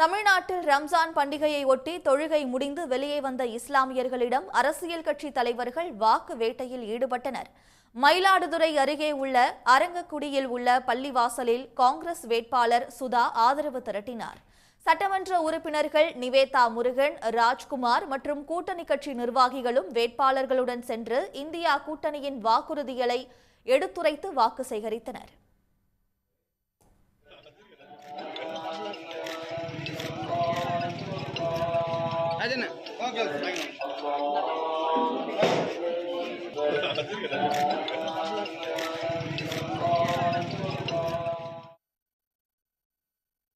தமிழ்நாட்டில் ரம்ஜான் பண்டிகையை ஒட்டி தொழுகை முடிந்து வெளியே வந்த இஸ்லாமியர்களிடம் அரசியல் கட்சி தலைவர்கள் வாக்கு வேட்டையில் ஈடுபட்டனர். மயிலாடுதுறை அருகே உள்ள அரங்கக்குடியில் உள்ள பள்ளிவாசலில் காங்கிரஸ் வேட்பாளர் சுதா ஆதரவு திரட்டினார். சட்டமன்ற உறுப்பினர்கள் நிவேதா முருகன் ராஜ்குமார் மற்றும் கூட்டணி கட்சி நிர்வாகிகளும் வேட்பாளர்களுடன் சென்று இந்தியா கூட்டணியின் வாக்குறுதிகளை எடுத்துரைத்து வாக்கு சேகரித்தனர்.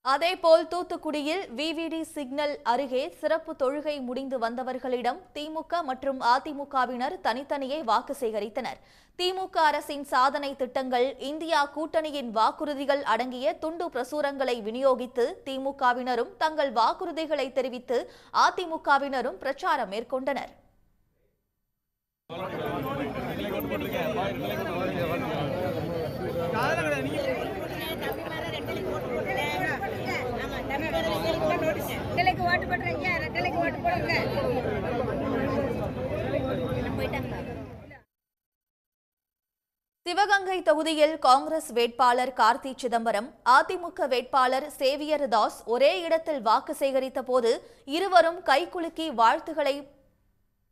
அதேபோல் தூத்துக்குடியில் விவிடி சிக்னல் அருகே சிறப்பு தொழுகை முடிந்து வந்தவர்களிடம் திமுக மற்றும் அதிமுகவினர் தனித்தனியே வாக்கு சேகரித்தனர். திமுக அரசின் சாதனை திட்டங்கள் இந்தியா கூட்டணியின் வாக்குறுதிகள் அடங்கிய துண்டு பிரசுரங்களை விநியோகித்து திமுகவினரும் தங்கள் வாக்குறுதிகளை தெரிவித்து அதிமுகவினரும் பிரச்சாரம் மேற்கொண்டனர். ரெட்டலைக்கு ஓட்டு ரெட்டலைக்கு ஓட்டு போடுங்க. சிவகங்கை தொகுதியில் காங்கிரஸ் வேட்பாளர் கார்த்தி சிதம்பரம் அதிமுக வேட்பாளர் சேவியர் தாஸ் ஒரே இடத்தில் வாக்கு சேகரித்த போது இருவரும் கைகுலுக்கி வாழ்த்துகளை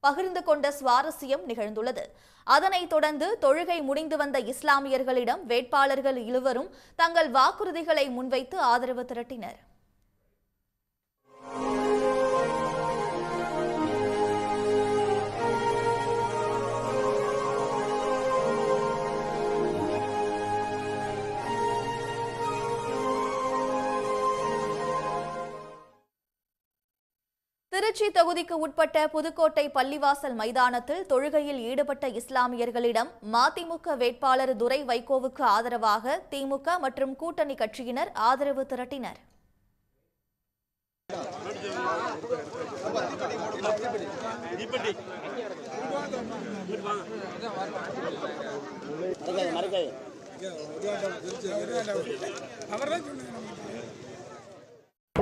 பகிர்ந்து கொண்ட சுவாரஸ்யம் நிகழ்ந்துள்ளது. அதனைத் தொடர்ந்து தொழுகை முடிந்து வந்த இஸ்லாமியர்களிடம் வேட்பாளர்கள் இருவரும் தங்கள் வாக்குறுதிகளை முன்வைத்து ஆதரவு திரட்டினர். திருச்சி தொகுதிக்கு உட்பட்ட புதுக்கோட்டை பள்ளிவாசல் மைதானத்தில் தொழுகையில் ஈடுபட்ட இஸ்லாமியர்களிடம் மதிமுக வேட்பாளர் துரை வைகோவுக்கு ஆதரவாக திமுக மற்றும் கூட்டணி கட்சியினர் ஆதரவு திரட்டினர்.